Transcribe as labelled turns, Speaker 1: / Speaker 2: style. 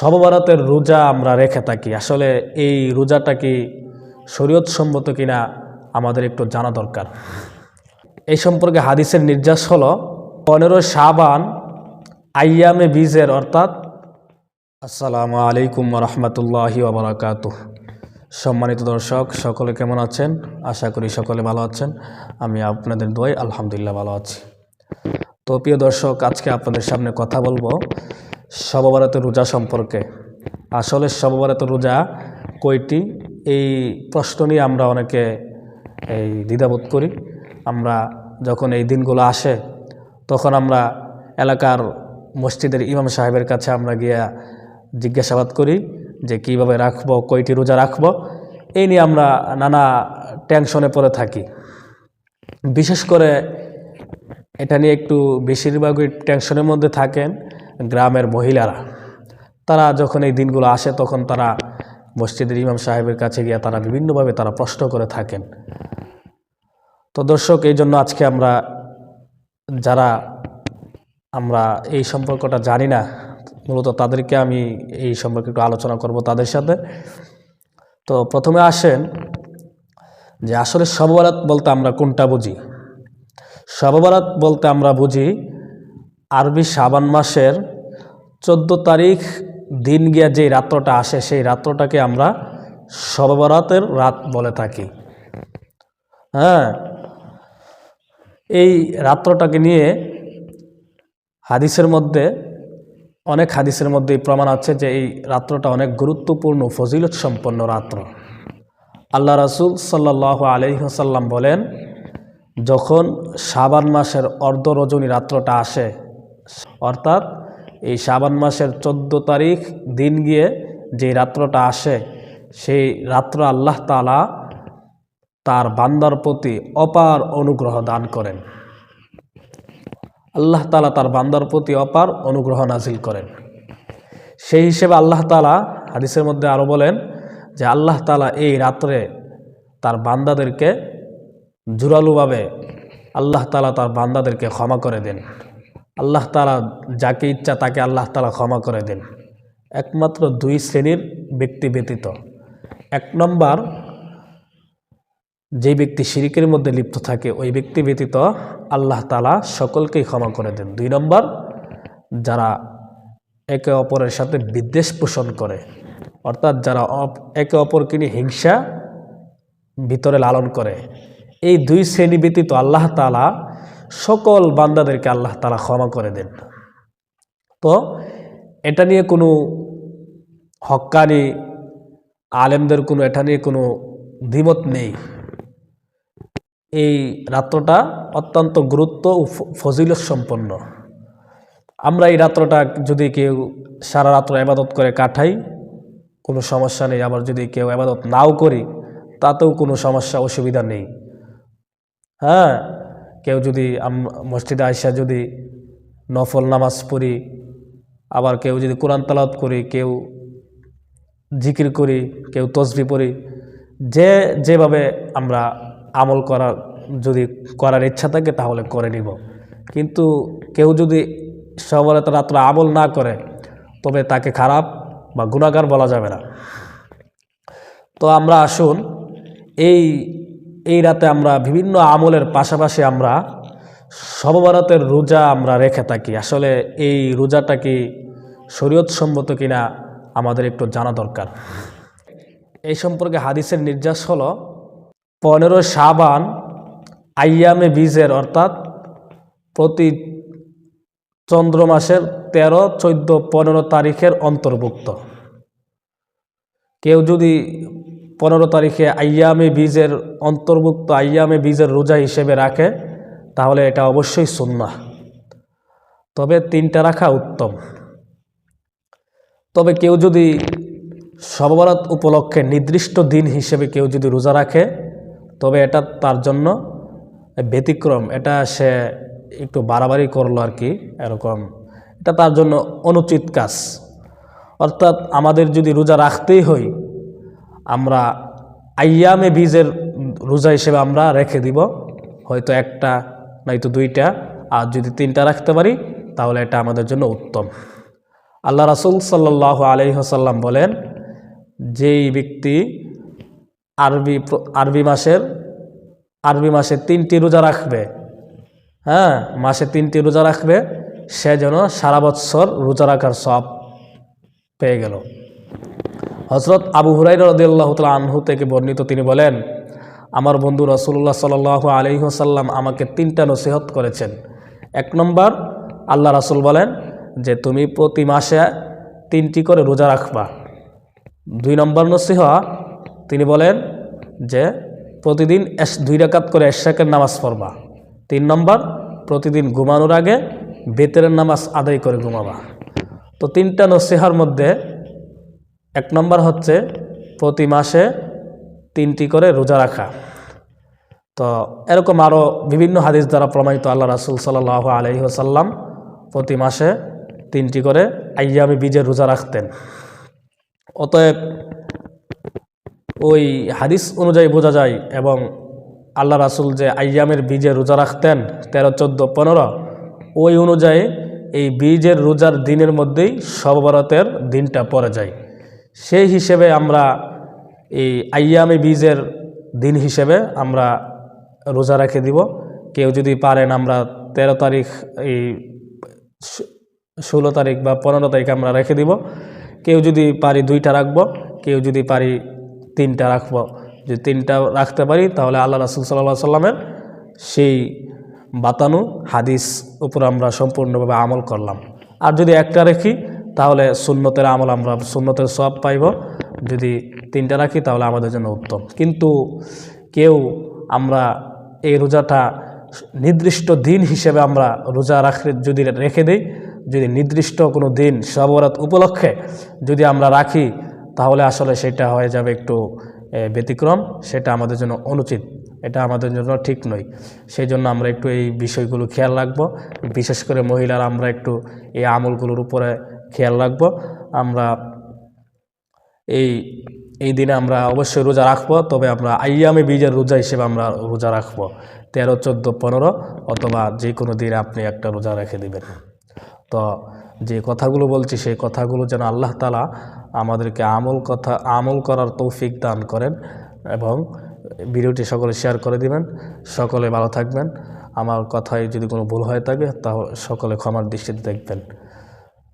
Speaker 1: সববারাতের রোজা আমরা রেখে থাকি। আসলে এই রোজাটা কি শরীয়ত সম্মত কিনা আমাদের একটু জানা দরকার। এই সম্পর্কে হাদিসের নির্যাস হলো, পনেরো সাবান আইয়ামে বীজের অর্থাৎ, আসসালামু আলাইকুম রহমতুল্লাহি ওবরাকাত সম্মানিত দর্শক, সকলে কেমন আছেন? আশা করি সকলে ভালো আছেন। আমি আপনাদের দোয়াই আলহামদুলিল্লাহ ভালো আছি। তো প্রিয় দর্শক, আজকে আপনাদের সামনে কথা বলব সবভারত রোজা সম্পর্কে। আসলে সবভারত রোজা কয়টি? এই প্রশ্ন নিয়ে আমরা অনেকে এই দ্বিধাবোধ করি। আমরা যখন এই দিনগুলো আসে, তখন আমরা এলাকার মসজিদের ইমাম সাহেবের কাছে আমরা গিয়া জিজ্ঞাসাবাদ করি যে, কীভাবে রাখব? কয়টি রোজা রাখব? এই নিয়ে আমরা নানা টেনশনে পড়ে থাকি। বিশেষ করে এটা নিয়ে একটু বেশিরভাগই টেনশনের মধ্যে থাকেন। গ্রামের মহিলারা, তারা যখন এই দিনগুলো আসে, তখন তারা মসজিদের ইমাম সাহেবের কাছে গিয়ে তারা বিভিন্নভাবে তারা প্রশ্ন করে থাকেন। তো দর্শক, এই জন্য আজকে আমরা, যারা আমরা এই সম্পর্কটা জানি না, মূলত তাদেরকে আমি এই সম্পর্কে একটু আলোচনা করব তাদের সাথে। তো প্রথমে আসেন যে আসলে সববারাত বলতে আমরা কোনটা বুঝি? সববারাত বলতে আমরা বুঝি আরবি সাবান মাসের চোদ্দ তারিখ দিন গিয়া যে রাত্রটা আসে, সেই রাত্রটাকে আমরা সববরাতের রাত বলে থাকি। হ্যাঁ এই রাত্রটাকে নিয়ে হাদিসের মধ্যে, অনেক হাদিসের মধ্যে প্রমাণ আছে যে এই রাত্রটা অনেক গুরুত্বপূর্ণ ফজিলত সম্পন্ন রাত্র। আল্লাহ রাসুল সাল্লাহ আলহিহাসাল্লাম বলেন, যখন শাবান মাসের অর্ধ রজনী রাত্রটা আসে, অর্থাৎ এই শ্রাবণ মাসের চোদ্দ তারিখ দিন গিয়ে যে রাত্রটা আসে, সেই রাত্র আল্লাহ তালা তার বান্দার প্রতি অপার অনুগ্রহ দান করেন। আল্লাহ তালা তার বান্দার প্রতি অপার অনুগ্রহ নাজিল করেন। সেই হিসেবে আল্লাহ তালা হাদিসের মধ্যে আরও বলেন যে আল্লাহ তালা এই রাত্রে তার বান্দাদেরকে জোরালুভাবে আল্লাহ তালা তার বান্দাদেরকে ক্ষমা করে দেন। আল্লাহ তালা যাকে ইচ্ছা তাকে আল্লাহ তালা ক্ষমা করে দেন। একমাত্র দুই শ্রেণির ব্যক্তি ব্যতীত। এক নম্বর, যে ব্যক্তি শিরিকের মধ্যে লিপ্ত থাকে, ওই ব্যক্তি ব্যতীত আল্লাহ তালা সকলকেই ক্ষমা করে দেন। দুই নম্বর, যারা একে অপরের সাথে বিদ্বেষ পোষণ করে, অর্থাৎ যারা একে অপরকে নিয়ে হিংসা ভিতরে লালন করে, এই দুই শ্রেণি ব্যতীত আল্লাহ তালা সকল বান্দাদেরকে আল্লাহ তালা ক্ষমা করে দেন। তো এটা নিয়ে কোনো হক্কানি আলেমদের কোনো, এটা নিয়ে কোনো দ্বিমত নেই। এই রাত্রটা অত্যন্ত গুরুত্ব ও ফজিলত সম্পন্ন আমরা এই রাত্রটা যদি কেউ সারা রাত্র আবাদত করে কাটাই, কোনো সমস্যা নেই। আবার যদি কেউ আবাদত নাও করি, তাতেও কোনো সমস্যা, অসুবিধা নেই। হ্যাঁ কেউ যদি মসজিদে আয়সা যদি নফল নামাজ পড়ি, আবার কেউ যদি কোরআন তালাত করি, কেউ জিকির করি, কেউ তসবি পড়ি, যে, যেভাবে আমরা আমল করা, যদি করার ইচ্ছা থাকে তাহলে করে নিব। কিন্তু কেউ যদি সবলে তো রাত্রে আমল না করে, তবে তাকে খারাপ বা গুণাগার বলা যাবে না। তো আমরা আসুন, এই এই রাতে আমরা বিভিন্ন আমলের পাশাপাশি আমরা সবভারতের রোজা আমরা রেখে থাকি। আসলে এই রোজাটা কি শরীয়ত সম্মত কিনা আমাদের একটু জানা দরকার। এই সম্পর্কে হাদিসের নির্যাস হলো, পনেরো সাবান আইয়ামে বীজের অর্থাৎ প্রতি চন্দ্র মাসের তেরো, চোদ্দ, পনেরো তারিখের অন্তর্ভুক্ত। কেউ যদি পনেরো তারিখে আইয়ামে বীজের অন্তর্ভুক্ত আইয়ামে বীজের রোজা হিসেবে রাখে, তাহলে এটা অবশ্যই সুন্না তবে তিনটা রাখা উত্তম। তবে কেউ যদি সববরাত উপলক্ষে নির্দিষ্ট দিন হিসেবে কেউ যদি রোজা রাখে, তবে এটা তার জন্য ব্যতিক্রম। এটা সে একটু বাড়াবাড়ি করল আর কি, এরকম। এটা তার জন্য অনুচিত কাজ। অর্থাৎ আমাদের যদি রোজা রাখতেই হই আমরা আইয়ামে বীজের রোজা হিসেবে আমরা রেখে দিব। হয়তো একটা, নয়তো দুইটা, আর যদি তিনটা রাখতে পারি, তাহলে এটা আমাদের জন্য উত্তম। আল্লাহ রাসুল সাল্লাহ আলহিহসাল্লাম বলেন, যেই ব্যক্তি আরবি আরবি মাসের, আরবি মাসে তিনটি রোজা রাখবে হ্যাঁ মাসে তিনটি রোজা রাখবে, সে যেন সারা বৎসর রোজা রাখার সব পেয়ে গেল। হজরত আবু হুরাইর রদিয়াল্লাহ তালা আনহু থেকে বর্ণিত তিনি বলেন, আমার বন্ধু রসুল্লাহ সাল আলহিহসাল্লাম আমাকে তিনটা নসিহত করেছেন। এক নম্বর, আল্লাহ রাসুল বলেন যে তুমি প্রতি মাসে তিনটি করে রোজা রাখবা। দুই নম্বর নসিহা, তিনি বলেন যে প্রতিদিন দুই রাকাত করে এশাকের নামাজ পড়বা। তিন নম্বর, প্রতিদিন ঘুমানোর আগে বেতেরের নামাজ আদায় করে ঘুমাবা। তো তিনটা নসিহার মধ্যে এক নম্বর হচ্ছে প্রতি মাসে তিনটি করে রোজা রাখা। তো এরকম আরও বিভিন্ন হাদিস দ্বারা প্রমাণিত আল্লাহ রাসুল সাল্লাহ আলহি আসাল্লাম প্রতি মাসে তিনটি করে আইয়ামি বীজের রোজা রাখতেন। অতএব ওই হাদিস অনুযায়ী বোঝা যায় এবং আল্লাহ রাসুল যে আইয়ামের বীজে রোজা রাখতেন, তেরো, চোদ্দ, পনেরো, ওই অনুযায়ী এই বীজের রোজার দিনের মধ্যেই সববরতের দিনটা পড়ে যায়। সেই হিসেবে আমরা এই আইয়ামে বীজের দিন হিসেবে আমরা রোজা রেখে দিব। কেউ যদি পারেন আমরা তেরো তারিখ, এই ষোলো তারিখ বা পনেরো তারিখ আমরা রেখে দিব। কেউ যদি পারি দুইটা রাখব, কেউ যদি পারি তিনটা রাখব। যদি তিনটা রাখতে পারি তাহলে আল্লাহ রাসুল সাল্লাহ সাল্লামের সেই বাতানু হাদিস উপর আমরা সম্পূর্ণভাবে আমল করলাম। আর যদি একটা রাখি তাহলে সুন্নতের আমল আমরা, সুন্নতের সব পাইব। যদি তিনটা রাখি, তাহলে আমাদের জন্য উত্তম। কিন্তু কেউ আমরা এই রোজাটা নির্দিষ্ট দিন হিসেবে আমরা রোজা রাখে যদি রেখে দিই, যদি নির্দিষ্ট কোনো দিন সবরাত উপলক্ষে যদি আমরা রাখি, তাহলে আসলে সেটা হয়ে যাবে একটু ব্যতিক্রম। সেটা আমাদের জন্য অনুচিত। এটা আমাদের জন্য ঠিক নয়। সেই জন্য আমরা একটু এই বিষয়গুলো খেয়াল রাখব। বিশেষ করে মহিলারা আমরা একটু এই আমলগুলোর উপরে খেয়াল রাখব। আমরা এই এই দিনে আমরা অবশ্যই রোজা রাখব, তবে আমরা আইয়ামে বীজের রোজা হিসেবে আমরা রোজা রাখব। তেরো, চোদ্দ, পনেরো, অথবা যে কোনো দিনে আপনি একটা রোজা রেখে দিবেন। তো যে কথাগুলো বলছি, সেই কথাগুলো যেন আল্লাহ তালা আমাদেরকে আমল কথা, আমল করার তৌফিক দান করেন এবং ভিডিওটি সকলে শেয়ার করে দিবেন। সকলে ভালো থাকবেন। আমার কথায় যদি কোনো ভুল হয়ে থাকে, তাহলে সকলে ক্ষমার দৃষ্টিতে দেখবেন।